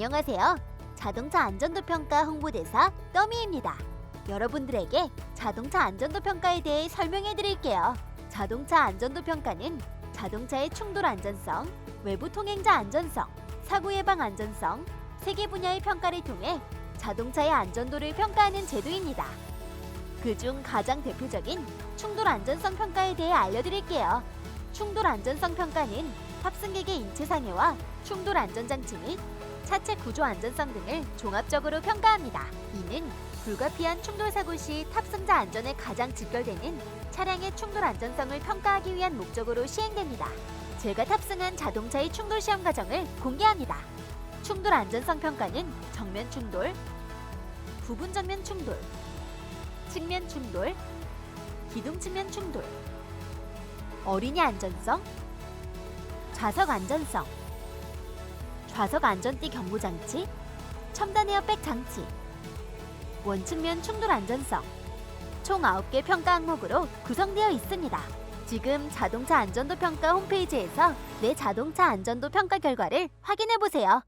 안녕하세요. 자동차 안전도 평가 홍보대사 떠미입니다. 여러분들에게 자동차 안전도 평가에 대해 설명해 드릴게요. 자동차 안전도 평가는 자동차의 충돌 안전성, 외부 통행자 안전성, 사고 예방 안전성 세 개 분야의 평가를 통해 자동차의 안전도를 평가하는 제도입니다. 그중 가장 대표적인 충돌 안전성 평가에 대해 알려드릴게요. 충돌 안전성 평가는 탑승객의 인체 상해와 충돌 안전장치 및 차체 구조 안전성 등을 종합적으로 평가합니다. 이는 불가피한 충돌 사고 시 탑승자 안전에 가장 직결되는 차량의 충돌 안전성을 평가하기 위한 목적으로 시행됩니다. 제가 탑승한 자동차의 충돌 시험 과정을 공개합니다. 충돌 안전성 평가는 정면 충돌, 부분 정면 충돌, 측면 충돌, 기둥 측면 충돌, 어린이 안전성, 좌석 안전성, 좌석 안전띠 경보 장치, 첨단 에어백 장치, 원측면 충돌 안전성, 총 9개 평가 항목으로 구성되어 있습니다. 지금 자동차 안전도 평가 홈페이지에서 내 자동차 안전도 평가 결과를 확인해 보세요.